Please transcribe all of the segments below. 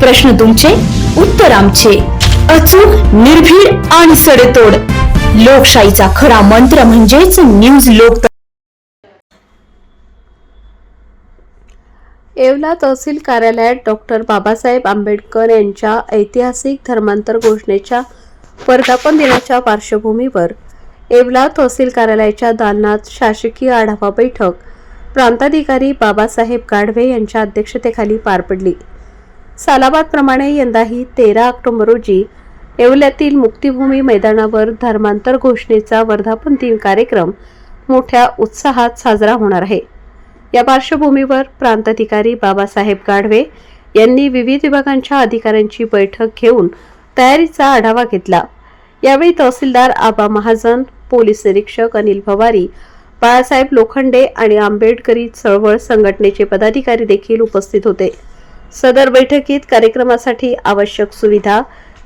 प्रश्न तुमचे उत्तर आमचे. अचूक निर्भीड आणि सडेतोड. लोकशाहीचा खरा मंत्र म्हणजेच न्यूज लोक येवला तहसील कार्यालयात डॉक्टर बाबासाहेब आंबेडकर यांच्या ऐतिहासिक धर्मांतर घोषणेच्या वर्धापन दिनाच्या पार्श्वभूमीवर येवला तहसील कार्यालयाच्या दालनात शासकीय आढावा बैठक. प्रांताधिकारी बाबासाहेब गाढवे यांच्या अध्यक्षतेखाली पार पडली. सालाबादप्रमाणे यंदाही तेरा ऑक्टोबर रोजी येवल्यातील मुक्तिभूमी मैदानावर धर्मांतर घोषणेचा वर्धापन दिन कार्यक्रम मोठ्या उत्साहात साजरा होणार आहे. या पार्श्वभूमीवर प्रांताधिकारी बाबासाहेब गाढवे यांनी विविध विभागांच्या अधिकाऱ्यांची बैठक घेऊन तयारीचा आढावा घेतला. यावेळी तहसीलदार आबा महाजन पोलीस निरीक्षक अनिल भवारी बाळासाहेब लोखंडे आणि आंबेडकरी चळवळ संघटनेचे पदाधिकारी देखील उपस्थित होते. सदर बैठकीत कार्यक्रमासाठी आवश्यक सुविधा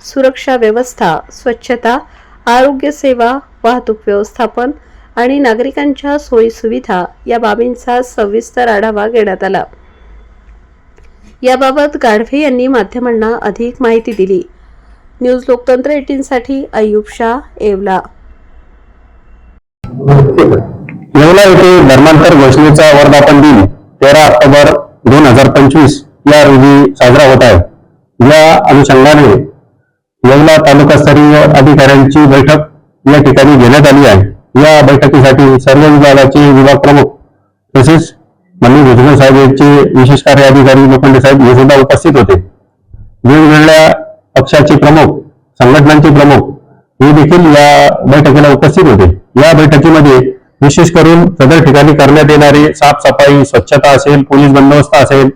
सुरक्षा व्यवस्था स्वच्छता आरोग्य सेवा वाहतूक व्यवस्थापन आणि नागरिकांच्या सोयी सुविधा या बाबींचा सविस्तर आढावा घेण्यात आला. याबाबत गाढवे यांनी माध्यमांना अधिक माहिती दिली. न्यूज लोकतंत्र एटीनसाठी अयुब शाह येवला. येवला येथे धर्मांतर घोषणेचा वर्धापन दिन तेरा ऑक्टोबर दोन हजार पंचवीस. या रोजी साजरा होत आहे. या अनुषंगाने येवला तालुकास्तरीय अधिकाऱ्यांची बैठक या ठिकाणी घेण्यात आली आहे. या बैठकीसाठी सर्व विभागाचे विभाग प्रमुख तसेच मल्ली भुजबळ साहेब यांचे विशेष कार्य अधिकारी लोखंडे साहेब हे सुद्धा उपस्थित होते. वेगवेगळ्या पक्षाचे प्रमुख, संघटनांचे प्रमुख हे देखील या बैठकीला उपस्थित होते. या बैठकीमध्ये विशेष करून सदर ठिकाणी करण्यात येणारी साफसफाई, स्वच्छता असेल, पोलीस बंदोबस्त असेल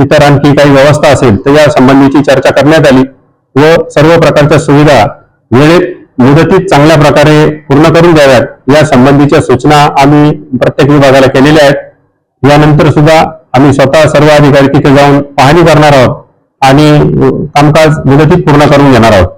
इतर आणखी काही व्यवस्था असेल तर या संबंधीची चर्चा करण्यात आली व सर्व प्रकारच्या सुविधा वेळेत मुदतीत चांगल्या प्रकारे पूर्ण करून द्याव्यात. या संबंधीच्या सूचना आम्ही प्रत्येक विभागाला केलेल्या आहेत. यानंतर सुद्धा आम्ही स्वतः सर्व अधिकारी तिथे जाऊन पाहणी करणार आहोत आणि कामकाज मुदतीत पूर्ण करून घेणार आहोत.